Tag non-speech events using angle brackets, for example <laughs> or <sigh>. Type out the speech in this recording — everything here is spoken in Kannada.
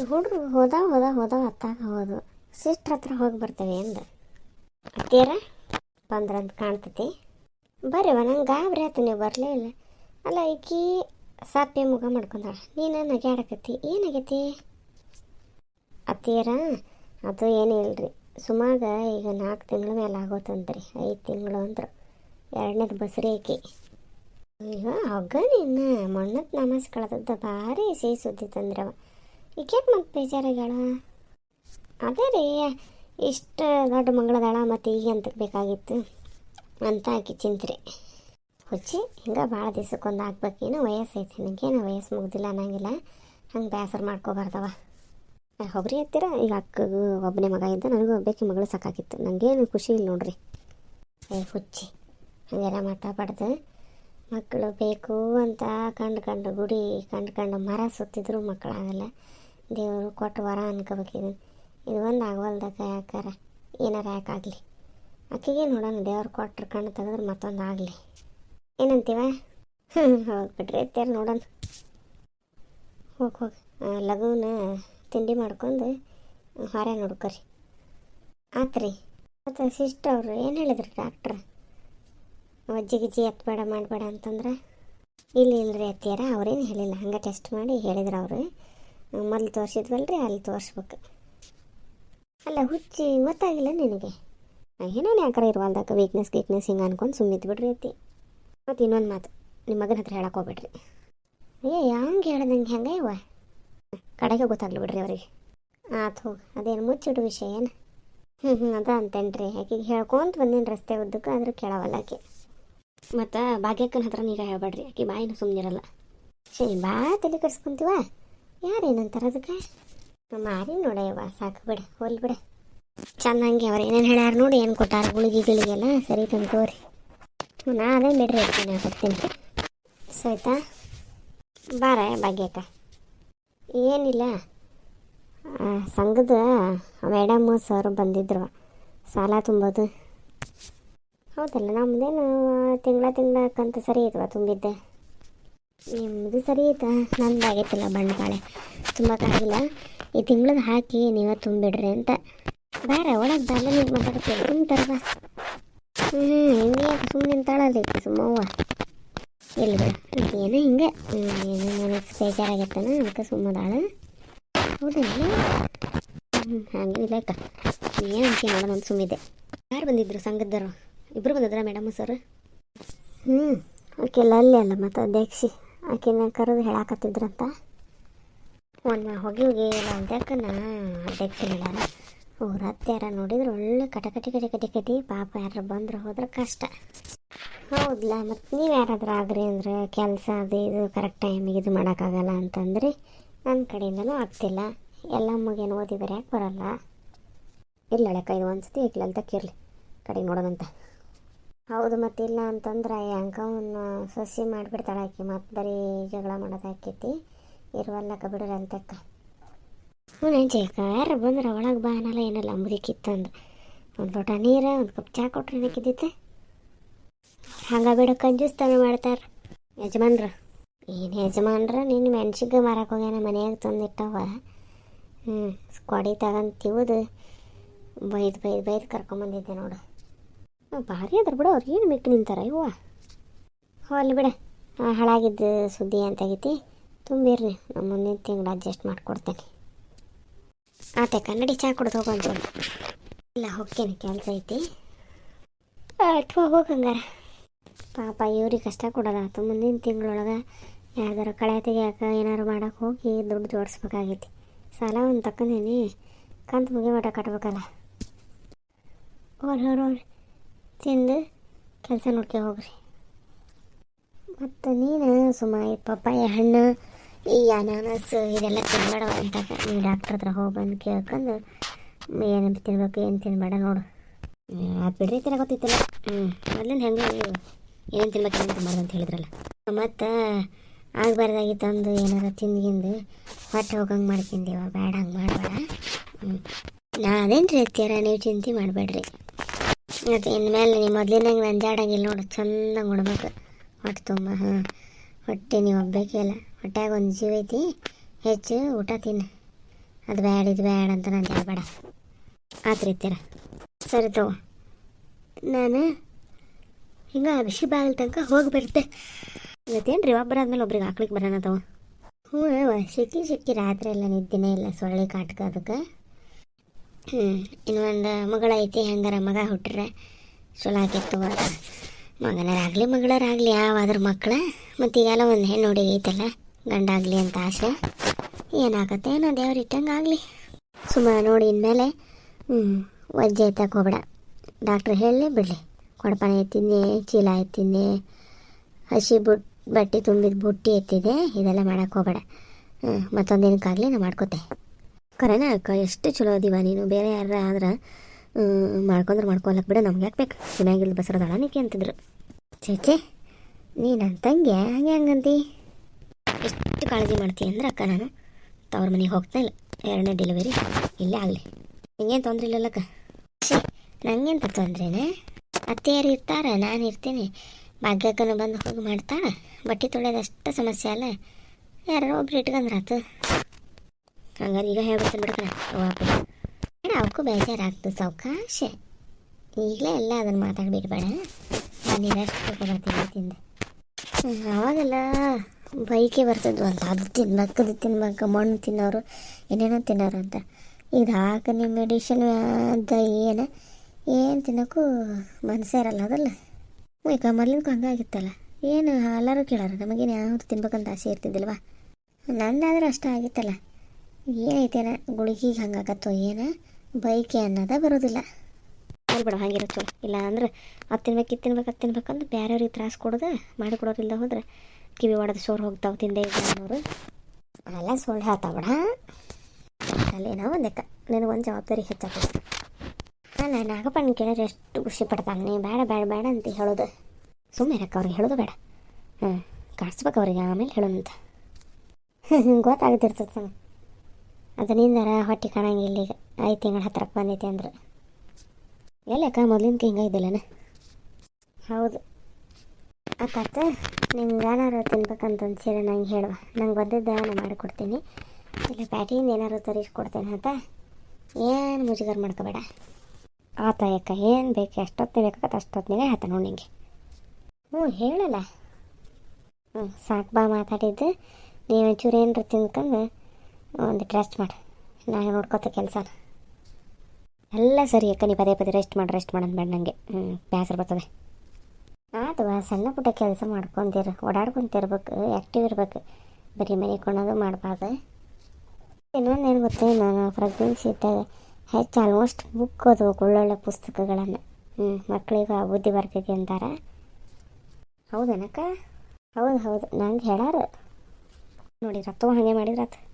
ಹುಡುಗರು ಹೋದ ಹೋದ ಹೋದ ಹತ್ತಾಗ ಹೋದು. ಸಿಸ್ಟ್ರ್ ಹತ್ರ ಹೋಗಿ ಬರ್ತೇವೆ ಅಂದ. ಅತ್ತೀರ ಬಂದ್ರಂತ ಕಾಣ್ತತಿ. ಬರ್ರಿವ ನಂಗೆ ಗಾಬರಿ ಆಯ್ತು ನೀವು ಬರಲೇ ಇಲ್ಲ. ಅಲ್ಲ, ಈಕಿ ಸಾಪಿ ಮುಖ ಮಾಡ್ಕೊಂಡಾಳ. ನೀನು ನಗ್ಯಾಡಕತ್ತಿ. ಏನಾಗೈತಿ ಅತ್ತೀರ ಅದು ಏನೂ ಇಲ್ರಿ. ಸುಮಾಗ ಈಗ ನಾಲ್ಕು ತಿಂಗಳ ಮೇಲೆ ಆಗೋತಂತ್ರಿ. ಐದು ತಿಂಗಳು ಅಂದರು. ಎರಡನೇದು ಬಸ್ರಿ ಐಕಿ ಈಗ ಹಗ್ಗ ನಿನ್ನ ಮೊನ್ನತ್ ನಮಸ್ಕಾರದ ಭಾರಿ ಸಿಹಿ ಸುದ್ದಿ ತಂದ್ರವ. ಈಗೇನು ಮತ್ತೆ ಬೇಜಾರಾಗಳ? ಅದೇ ರೀ, ಇಷ್ಟು ದೊಡ್ಡ ಮಂಗಳದಾಳ ಮತ್ತು ಈಗ ಅಂತ ಬೇಕಾಗಿತ್ತು. ಅಂತ ಆಕಿ ಚಿಂತ್ರಿ. ಹುಚ್ಚಿ, ಹಿಂಗೆ ಭಾಳ ದಿವ್ಸಕ್ಕೊಂದು ಹಾಕ್ಬೇಕೇನು ವಯಸ್ಸೈತಿ ನನಗೇನು ವಯಸ್ಸು ಮುಗ್ದಿಲ್ಲ ಅನ್ನಂಗಿಲ್ಲ. ಹಂಗೆ ಬೇಸರ ಮಾಡ್ಕೋಬಾರ್ದವ. ಹೊಬ್ರಿ ಹತ್ತಿರ ಈಗ ಅಕ್ಕಗೂ ಒಬ್ಬನೇ ಮಗ ಇದ್ದ, ನನಗೂ ಒಬ್ಬಕ್ಕೆ ಮಗಳು ಸಾಕಾಗಿತ್ತು. ನನಗೇನು ಖುಷಿ ಇಲ್ಲ ನೋಡ್ರಿ. ಏ, ಹುಚ್ಚಿ, ಹಾಗೆಲ್ಲ ಮಾತಾಡ್ಬಾರ್ದು. ಮಕ್ಕಳು ಬೇಕು ಅಂತ ಕಂಡು ಕಂಡು ಗುಡಿ, ಕಂಡು ಕಂಡು ಮರ ಸುತ್ತಿದ್ರು ಮಕ್ಕಳಾಗಲ್ಲ ದೇವರು ಕೊಟ್ಟು ವರ ಅನ್ಕೋಬೇಕಿದು. ಇದು ಒಂದು ಆಗವಲ್ದಕ್ಕ ಯಾಕಾರ? ಏನಾರ ಯಾಕಾಗಲಿ ಆಕೆಗೆ ನೋಡೋಣ, ದೇವ್ರು ಕೊಟ್ರ ಕಣ್ಣು ತೆಗೆದ್ರೆ ಮತ್ತೊಂದು ಆಗಲಿ. ಏನಂತೀವ? ಹ್ಞೂ ಹೌದು ಬಿಡ್ರಿ ತೇರು ನೋಡೋಣ. ಹೋಗಿ ಹೋಗಿ. ಲಘುನ ತಿಂಡಿ ಮಾಡ್ಕೊಂಡು ಹೊರ ನೋಡ್ಕೊರಿ. ಆತ್ರಿ. ಮತ್ತು ಸಿಸ್ಟರ್ ಅವರು ಏನು ಹೇಳಿದ್ರು ಡಾಕ್ಟ್ರ್? ಅಜ್ಜಿ ಗಿಜ್ಜಿ ಎತ್ತಬೇಡ ಮಾಡಬೇಡ ಅಂತಂದ್ರೆ? ಇಲ್ಲ ಇಲ್ಲರಿ ಅತ್ತಿಯಾರ, ಅವ್ರೇನು ಹೇಳಿಲ್ಲ. ಹಂಗೆ ಟೆಸ್ಟ್ ಮಾಡಿ ಹೇಳಿದ್ರು ಅವರು. ಮೊದಲು ತೋರಿಸಿದ್ವಲ್ರಿ, ಅಲ್ಲಿ ತೋರಿಸ್ಬೇಕು. ಅಲ್ಲ, ಹುಚ್ಚಿ, ಗೊತ್ತಾಗಿಲ್ಲ ನಿನಗೆ? ಏನೋ ಯಾಕಾರ ಇರುವಲ್ದಾಗ ವೀಕ್ನೆಸ್ ಗೀಕ್ನೆಸ್ ಹಿಂಗೆ ಅನ್ಕೊಂಡು ಸುಮ್ಮಿದ್ದು ಬಿಡ್ರಿ ಐತಿ ಮತ್ತು ಇನ್ನೊಂದು ಮಾತು ನಿಮ್ಮ ಮಗನ ಹತ್ರ ಹೇಳಕ್ಕೆ ಹೋಗ್ಬೇಡ್ರಿ. ಏ, ಹಂಗೆ ಹೇಳ್ದಂಗೆ ಹೆಂಗೆ ಇವ ಕಡೆಗೆ ಗೊತ್ತಾಗ್ಲಿ ಬಿಡ್ರಿ ಅವ್ರಿಗೆ. ಆತು ಹೋಗಿ, ಅದೇನು ಮುಚ್ಚಿಡು ವಿಷಯ ಏನು? ಹ್ಞೂ ಹ್ಞೂ ಅದ ಅಂತೇನ್ರಿ. ಆಕೆಗೆ ಹೇಳ್ಕೊಂತ ಬಂದಿನ ರಸ್ತೆ ಉದ್ದಕ್ಕೆ ಆದ್ರೆ ಕೇಳವಲ್ಲ ಆಕೆ. ಮತ್ತು ಭಾಗ್ಯಕ್ಕನ ಹತ್ರ ನೀಗ ಹೇಳ್ಬೇಡ್ರಿ. ಆಕೆ ಬಾಯಿನ ಸುಮ್ಮನಿರಲ್ಲ ಶೇ ಬಾ ತಲೆ ಕಟ್ಸ್ಕೊಂತೀವ ಯಾರೇನಂತಾರ ಅದಕ್ಕೆ ಮಾರಿ ನೋಡಯ್ಯವ್ವ, ಸಾಕು ಬಿಡ ಹೋಲ್ ಬಿಡ. ಚೆನ್ನಾಗಿ ಅವ್ರು ಏನೇನು ಹೇಳ್ಯಾರ ನೋಡಿ, ಏನು ಕೊಟ್ಟಾರ ಗುಳಿಗೆ ಗಿಳಿಗೆಲ್ಲ ಸರಿ ತಂತೋರಿ ನಾ ಅದೇ ಬಿಡ್ರಿ ಇರ್ತೀನಿ ಕೊಡ್ತೀನಿ. ಸೋಯ್ತಾ ಬಾರ ಭಾಗ್ಯಕ್ಕ. ಏನಿಲ್ಲ. ಸಂಘದ ಮೇಡಮ್ ಸರ್ ಬಂದಿದ್ರು. ಸಾಲ ತುಂಬೋದು. ಹೌದಲ್ಲ ನಮ್ಮದೇನು ತಿಂಗಳ ತಿಂಗಳ ಕಂತು ಸರಿ ಇದ್ವಾ, ತುಂಬಿದ್ದೆ. ನಿಮ್ಮದು ಸರಿ ಆಯ್ತಾ ನಂದು ಆಗೈತಿಲ್ಲ ಬಂಡವಾಳೆ ತುಂಬಕ್ಕಾಗಿಲ್ಲ ಈ ತಿಂಗಳದ್ದು ಹಾಕಿ ನೀವೇ ತುಂಬಿಡ್ರಿ ಅಂತ. ಬೇರೆ, ಒಳಗೆ ಬಾಲ ನೀವು ಮಾತಾಡ್ತೀವಿ ತುಂಬ್ತಾರವ ಹ್ಞೂ ಹಿಂಗೆ ಸುಮ್ಮನೆ ನಿಂತಾಳಲ್ಲ ಸುಮ್ಮ ಸುಮ್ಮವ್ವ. ಇಲ್ಲ ಬಿಡ ಏನೋ ಹಿಂಗೆ ಮನಸ್ಸು ಬೇಜಾರಾಗೈತನ ಅದಕ್ಕೆ ಸುಮ್ಮದಾಳ ಹೌದಾ ಹ್ಞೂ ಹಾಗೆ ಇಲ್ಲ ಅಕ್ಕ ಏನು ಅಂತೀಯ ನೋಡೋಣ ಅಂತ ಸುಮ್ಮಿದ್ದೆ ಯಾರು ಬಂದಿದ್ರು ಸಂಘದ್ದರು ಇಬ್ಬರು ಬಂದಿದ್ರ ಮೇಡಮ್ ಸರ್? ಹ್ಞೂ ಓಕೆ ಅಲ್ಲೇ ಅಲ್ಲ, ಮತ್ತು ಅಧ್ಯಕ್ಷಿ. ಆಕೆನ ಕರೆದು ಹೇಳಾಕತ್ತಿದ್ರಂತ. ಒಂದು ಹೋಗಿ ಹೋಗಿ ಇಲ್ಲ ನಾ ಅಧ್ಯಕ್ಷ ಹೇಳ್ಯಾರ ಅವ್ರ ನೋಡಿದ್ರೆ ಒಳ್ಳೆ ಕಟಕಟಿ ಕಟಿ ಕಟಿ ಕಟಿ ಪಾಪ ಯಾರು ಬಂದ್ರೆ ಹೋದ್ರೆ ಕಷ್ಟ. ಹೌದಲ್ಲ ಮತ್ತು ನೀವು ಯಾರಾದ್ರೂ ಆಗ್ರಿ ಅಂದ್ರೆ ಕೆಲಸ ಅದು ಇದು ಕರೆಕ್ಟ್ ಟೈಮಿಗೆ ಇದು ಮಾಡೋಕ್ಕಾಗಲ್ಲ ಅಂತಂದ್ರೆ ನನ್ನ ಕಡೆಯಿಂದನೂ ಆಗ್ತಿಲ್ಲ. ಎಲ್ಲ ಮುಗೇನು ಓದಿ ಬರ್ಯಾಕೆ ಬರಲ್ಲ. ಇಲ್ಲ ಲೆಕ್ಕ ಇದು ಒಂದು ಸತಿ ಇರ್ಲಿ ಕಡೆಗೆ ನೋಡೋಣಂತ. ಹೌದು ಮತ್ತಿಲ್ಲ ಅಂತಂದ್ರೆ ಅಂಕವನ್ನ ಸೊಸಿ ಮಾಡಿಬಿಡ್ತಾಳೆ ಆಕಿ. ಮತ್ತೆ ಬರೀ ಜಗಳ ಮಾಡೋದು ಆಕೈತಿ. ಇರುವಲ್ಲಕ್ಕ ಬಿಡ್ರಿ ಅಂತಕ್ಕ. ಹ್ಞೂ ನಂಜೇಕ ಯಾರು ಬಂದ್ರೆ ಒಳಗೆ ಬಾ ಅನ್ನಲ್ಲ, ಏನಲ್ಲ ಮುದಿಕಿತ್ತಂದು ಒಂದು ಲೋಟ ನೀರು, ಒಂದು ಕಪ್ ಚಾ ಕೊಟ್ರೆ ಏನಕ್ಕಿದ್ದಿತ್ತೆ ಹಂಗೆ ಬಿಡ ಕಂಜೂಸ್ತಾನೆ ಮಾಡ್ತಾರೆ. ಯಜಮಾನ್ರು. ಏನು ಯಜಮಾನ್ರ, ನೀನು ಮೆಣ್ಸಿಗೆ ಮಾರಕ್ಕೆ ಹೋಗ್ಯಾನ, ಮನೆಯಾಗ ತಂದಿಟ್ಟವ. ಹ್ಞೂ ಕೊಡಿ ತಿವುದು. ಬೈದು ಬೈದು ಬೈದು ಕರ್ಕೊಂಬಂದಿದ್ದೆ ನೋಡು. ಭಾರಿ ಅದ್ರ ಬಿಡು, ಅವ್ರು ಏನು ಬೇಕು ನಿಂತಾರ ಇವ ಹೋಗ್ಲಿ ಬಿಡ. ಹಾಳಾಗಿದ್ದ ಸುದ್ದಿ ಅಂತಾಗೈತಿ ತುಂಬಿರ್ರಿ, ನಮ್ಮ ಮುಂದಿನ ತಿಂಗಳು ಅಡ್ಜಸ್ಟ್ ಮಾಡಿಕೊಡ್ತೇನೆ. ಆತೆ, ಕನ್ನಡಿ ಚಹಾ ಕುಡ್ದು ಹೋಗೋಂತ ಇಲ್ಲ, ಹೋಗ್ತೇನೆ, ಕೆಲಸ ಐತಿ. ಅಥವಾ ಹೋಗಂಗಾರ ಪಾಪ, ಇವ್ರಿಗೆ ಕಷ್ಟ ಕೊಡೋದಾತು ಮುಂದಿನ ತಿಂಗಳೊಳಗೆ ಯಾವ್ದಾರು ಕಳೆ ತೆಗಿಯಾಕ ಏನಾರು ಮಾಡೋಕೆ ಹೋಗಿ ದುಡ್ಡು ಜೋಡಿಸ್ಬೇಕಾಗೈತಿ. ಸಾಲ ಒಂದು ತಕೊಂಡೀನಿ ಕಂತು ಮುಗಿ ಮಠ ಕಟ್ಬೇಕಲ್ಲ ಅವ್ರು ಅವ್ರವ್ರು ತಿಂದು ಕೆಲಸ ನೋಡ್ಕೆ ಹೋಗ್ರಿ. ಮತ್ತು ನೀನು ಸುಮ್ಮ ಪಪ್ಪಾಯ ಹಣ್ಣು, ಈ ಅನಾನಸ್ ಇದೆಲ್ಲ ತಿನ್ಬೇಡ ಅಂತ ನೀವು ಡಾಕ್ಟ್ರ್ ಹತ್ರ ಹೋಗಿ ಬಂದು ಕೇಳ್ಕೊಂಡು ಏನು ತಿನ್ಬೇಕು, ಏನು ತಿನ್ಬೇಡ ನೋಡು. ಆ ಬಿಡ್ರಿ ತಿನ್ನ ಗೊತ್ತಿತ್ತಲ್ಲ? ಹ್ಞೂ ಮೊದಲಿಂದ ಹೆಂಗೆ ಏನು ತಿನ್ಬೇಕು ಏನು ತಿನ್ಬಾರ್ದು ಅಂತ ಹೇಳಿದ್ರಲ್ಲ. ಮತ್ತು ಆಗಬಾರ್ದಾಗಿ ತಂದು ಏನಾರ ತಿಂದ್ಗಿಂದು ಹೊಟ್ಟೆ ಹೋಗಂಗೆ ಮಾಡ್ಕೊಂಡಿವ ಬೇಡ ಹಂಗೆ ಮಾಡಬೇಡ. ಹ್ಞೂ ನಾ ಅದೇನು ರೀ ನೀವು ಚಿಂತೆ ಮಾಡಬೇಡ್ರಿ. ಮತ್ತು ಇನ್ಮೇಲೆ ನೀವು ಮೊದಲಿನಂಗೆ ನಂಜಾಡಂಗಿಲ್ಲ ನೋಡು ಚೆನ್ನಾಗಿ ಉಣ್ಬೇಕು ಹೊಟ್ಟೆ ತುಂಬ, ಹಾಂ. ಹೊಟ್ಟೆ ನೀವು ಇಲ್ಲ ಹೊಟ್ಟೆಗೆ ಒಂದು ಜೀವ ಐತಿ, ಹೆಚ್ಚು ಊಟ ತಿನ್ನು. ಅದು ಬೇಡ ಇದು ಬ್ಯಾಡ ಅಂತ ನಾನು ಹೇಳ್ಬೇಡ ಆತ್ರಿತ್ತೀರ ಸರಿ ತಗೋ. ನಾನು ಹಿಂಗೆ ಬಿಸಿ ಬಾಗಿಲು ತನಕ ಹೋಗಿ ಬರುತ್ತೆ. ಇವತ್ತೇನು ರೀ ಒಬ್ಬರ ಆದಮೇಲೆ ಒಬ್ರಿಗೆ ಹಾಕ್ಲಿಕ್ಕೆ ಬರೋಣ ತಗೋ? ಹ್ಞೂ, ಸಿಕ್ಕಿ ಸಿಕ್ಕಿ ರಾತ್ರಿ ಎಲ್ಲ ನಿದ್ದಿನೇ ಇಲ್ಲ, ಸೊಳ್ಳೆ ಕಾಟ್ಕ ಅದಕ್ಕೆ. ಹ್ಞೂ ಇನ್ನೊಂದು ಮಗಳೈತಿ ಹೆಂಗಾರ ಮಗ ಹುಟ್ಟ್ರೆ ಚಲೋ ಆಗಿತ್ತು ಮಗನರಾಗಲಿ, ಮಗಳರಾಗಲಿ, ಯಾವಾದ್ರ ಮಕ್ಕಳ ಮತ್ತು ಈಗೆಲ್ಲ ಒಂದು ಹೆಣ್ಣು ಹುಡುಗಿ ಐತಲ್ಲ, ಗಂಡಾಗಲಿ ಅಂತ ಆಸೆ. ಏನಾಗತ್ತೆ ಏನೋ ದೇವ್ರ ಇಟ್ಟಂಗೆ ಆಗಲಿ. ಸುಮ್ಮ ನೋಡಿ ಇನ್ಮೇಲೆ ಹ್ಞೂ ವಜ್ಜೆ ಎತ್ತಕ್ಕೆ ಹೋಗ್ಬೇಡ ಡಾಕ್ಟ್ರ್ ಹೇಳಲಿ, ಬಿಡಲಿ. ಕೊಡಪಾನ ಎತ್ತಿದ್ದೆ ಚೀಲ ಎತ್ತಿದ್ದೆ ಹಸಿ ಬುಟ್, ಬಟ್ಟೆ ತುಂಬಿದ ಬುಟ್ಟಿ ಎತ್ತಿದೆ, ಇದೆಲ್ಲ ಮಾಡೋಕ್ಕೆ ಹೋಗ್ಬೇಡ. ಹ್ಞೂ ಮತ್ತೊಂದು ದಿನಕ್ಕಾಗಲಿ ನಾ ಮಾಡ್ಕೋತೆ. ಕರೆನ ಅಕ್ಕ ಎಷ್ಟು ಚಲೋ ಅದೀವ ನೀನು, ಬೇರೆ ಯಾರ ಆದ್ರೆ ಮಾಡ್ಕೊಂಡ್ರೆ ಮಾಡ್ಕೊಳಕ್ಕೆ ಬಿಡ, ನಮ್ಗೆ ಯಾಕೆ ಬೇಕು? ಚೆನ್ನಾಗಿಲ್ಲ ಬಸರದಾಳ ನೀಕೆ ಅಂತಿದ್ರು. ಚೇಚೆ ನೀ ನನ್ನ ತಂಗಿ, ಹಂಗೆ ಹಂಗಂತಿ? ಎಷ್ಟು ಕಾಳಜಿ ಮಾಡ್ತೀಯ ಅಂದ್ರೆ ಅಕ್ಕ ನಾನು, ತವ್ರ ಮನೆಗೆ ಹೋಗ್ತಾ ಇಲ್ಲ, ಎರಡನೇ ಡೆಲಿವರಿ ಇಲ್ಲೇ ಆಗಲಿ. ನಿಂಗೇನು ತೊಂದರೆ ಇಲ್ಲಲ್ಲಕ್ಕ? ಶೇ ನಂಗೇನು ತೊಂದ್ರೆನೇ? ಅತ್ತೆಯರು ಇರ್ತಾರೆ, ನಾನು ಇರ್ತೀನಿ. ಭಾಗ್ಯಕ್ಕನ ಬಂದು ಹೋಗಿ ಮಾಡ್ತಾಳೆ, ಬಟ್ಟೆ ತೊಳೆಯೋದು ಅಷ್ಟು ಸಮಸ್ಯೆ ಅಲ್ಲ. ಯಾರೋ ಒಬ್ರು ಇಟ್ಕೊಂಡ್ರಾತು ಹಂಗಾರೆ ಈಗ ಹೇಳ್ಬಿಡ್ತೀನಿ ಬಿಡ್ಕಣ ವಾಪಸ್. ಬೇಡ, ಅವಕ್ಕೂ ಬೇಜಾರಾಗ್ತದೆ ಸಾವಕಾಶ. ಈಗಲೇ ಎಲ್ಲ ಅದನ್ನು ಮಾತಾಡ್ಬಿಡ್ಬೇಡ. ನಾನು ರೆಸ್ಟ್ ಬರ್ತೀನಿ ತಿಂದೆ ಅವಾಗೆಲ್ಲ ಬೈಕೆ ಅಂತ. ಅದು ತಿನ್ಬೇಕು ಅದು ತಿನ್ಬೇಕು. ಮಣ್ಣು ತಿನ್ನೋರು ಏನೇನೋ ತಿನ್ನೋರು ಅಂತ ಇದು ಹಾಕಿ ಮೆಡಿಷನ್ ಅಂತ ಏನು? ಏನು ತಿನ್ನೋಕ್ಕೂ ಮನಸ್ಸೇ ಇರಲ್ಲ ಅದಲ್ಲ. ಈಗ ಹಂಗೆ ಹಂಗಾಗಿತ್ತಲ್ಲ. ಏನು, ಎಲ್ಲರೂ ಕೇಳಾರ. ನಮಗೇನು ಯಾವುದು ತಿನ್ಬೇಕಂತ ಆಸೆ ಇರ್ತಿದ್ದಿಲ್ವಾ? ನಂದಾದ್ರೆ ಅಷ್ಟ ಆಗಿತ್ತಲ್ಲ. ಏನೈತೇನ ಗುಳಿಗಿಗೆ ಹಂಗಾಗತ್ತೋ ಏನ? ಬೈಕೆ ಅನ್ನೋದ ಬರೋದಿಲ್ಲ. ಬಿಡ, ಹಂಗಿರತ್ತೋ? ಇಲ್ಲ ಅಂದ್ರೆ ಅದು ತಿನ್ಬೇಕು, ಇದು ತಿನ್ಬೇಕು, ಅದು ತಿನ್ಬೇಕಂದ್ರೆ ಬೇರೆಯವ್ರಿಗೆ ತ್ರಾಸ ಕೊಡೋದು ಮಾಡಿ ಕೊಡೋರಿಲ್ಲ ಹೋದ್ರೆ ಕಿವಿ ಒಡೆದು ಸೋರ್ ಹೋಗ್ತಾವೆ, ತಿಂದೆ ಇಲ್ಲ ಅನ್ನೋರು. ಅವೆಲ್ಲ ಸುಳ್ಳು ಹೇಳ್ತಾವ ಬಿಡ ಅಲ್ಲೇನೋ ಒಂದು ನಿನಗೆ ಒಂದು ಜವಾಬ್ದಾರಿ ಹೆಚ್ಚಾಗ್ತದೆ. ಅಲ್ಲ ನಾಗಪ್ಪನ ಕೇಳಿದ್ರೆ ಎಷ್ಟು ಖುಷಿ ಪಡ್ತಾನೆ. ನೀ ಬೇಡ ಬೇಡ ಬೇಡ ಅಂತ ಹೇಳೋದು. ಸುಮ್ಮನೆ ಇರಕ್ಕೆ ಅವ್ರಿಗೆ ಹೇಳೋದು ಬೇಡ. ಹಾಂ ಕಾಡ್ಸ್ಬೇಕು ಅವ್ರಿಗೆ, ಆಮೇಲೆ ಹೇಳೋಣಂತ. <laughs> ಗೊತ್ತಾಗದಿರ್ತದೆ ಸಮ ಅದು ನಿಂದಾರ ಹೊಟ್ಟೆ ಕಾಣಂಗಿಲ್ಲ ಈಗ ಐದು ತಿಂಗಳ ಹತ್ರಕ್ಕೆ ಬಂದೈತೆ ಅಂದ್ರೆ. ಎಲ್ಲಕ್ಕ ಮೊದ್ಲಿನ್ಕ ಹಿಂಗೆ ಇದ್ದಿಲ್ಲನ? ಹೌದು. ಅಕ್ಕ ನಿಮ್ಗೆ ಏನಾರು ತಿನ್ಬೇಕಂತ ಅನ್ಸಿರ ನಂಗೆ ಹೇಳುವ. ನಂಗೆ ಬಂದಿದ್ದ ನಾನು ಮಾಡಿಕೊಡ್ತೀನಿ. ಇಲ್ಲ, ಪ್ಯಾಟಿಯಿಂದ ಏನಾರು ತರಿಸ್ಕೊಡ್ತೇನೆ ಅಂತ ಏನು ಮುಜುಗರ ಮಾಡ್ಕೋಬೇಡ. ಆತ ಯಾಕ ಏನು ಬೇಕು ಎಷ್ಟೊತ್ತಿನ ಬೇಕಾಗತ್ತೆ ಅಷ್ಟೊತ್ತಿನಾಗೆ ಆತ ನೋಡಿ ನಿಂಗೆ. ಹ್ಞೂ, ಹೇಳಲ್ಲ. ಹ್ಞೂ, ಸಾಕು ಬಾ ಮಾತಾಡಿದ್ದು. ನೀವು ಒಂಚೂರು ಏನಾರು ತಿನ್ಕೊಂಡು ಒಂದು ರೆಸ್ಟ್ ಮಾಡಿ. ನಾನು ನೋಡ್ಕೊತ ಕೆಲಸ ಎಲ್ಲ ಸರಿ ಅಕ್ಕ, ನೀ ಪದೇ ಪದೇ ರೆಸ್ಟ್ ಮಾಡಿ ರೆಸ್ಟ್ ಮಾಡೋದು ಬೇಡ ನನಗೆ ಬೇಸರ ಬರ್ತದೆ. ಆತವ ಸಣ್ಣ ಪುಟ್ಟ ಕೆಲಸ ಮಾಡ್ಕೊಂತೀರ. ಓಡಾಡ್ಕೊಂತಿರ್ಬೇಕು ಆ್ಯಕ್ಟಿವ್ ಇರ್ಬೇಕು. ಬರೀ ಮನೆ ಕೊಡೋದು ಮಾಡಬಾರ್ದು. ಇನ್ನೊಂದು ಏನು ಗೊತ್ತೇ, ನಾನು ಪ್ರೆಗ್ನೆನ್ಸಿ ಇದ್ದಾಗ ಹೆಚ್ಚು ಆಲ್ಮೋಸ್ಟ್ ಬುಕ್ ಓದ್ಬೇಕು ಒಳ್ಳೊಳ್ಳೆ ಪುಸ್ತಕಗಳನ್ನು. ಹ್ಞೂ ಮಕ್ಕಳಿಗೆ ಬುದ್ಧಿ ಬರ್ತೈತಿ ಅಂತಾರೆ. ಹೌದೇನಕ್ಕ? ಹೌದು ಹೌದು. ನಂಗೆ ಹೇಳಾರ. ನೋಡಿ ರತ್ತು ಹಾಗೆ ಮಾಡಿದ್ರಾತು.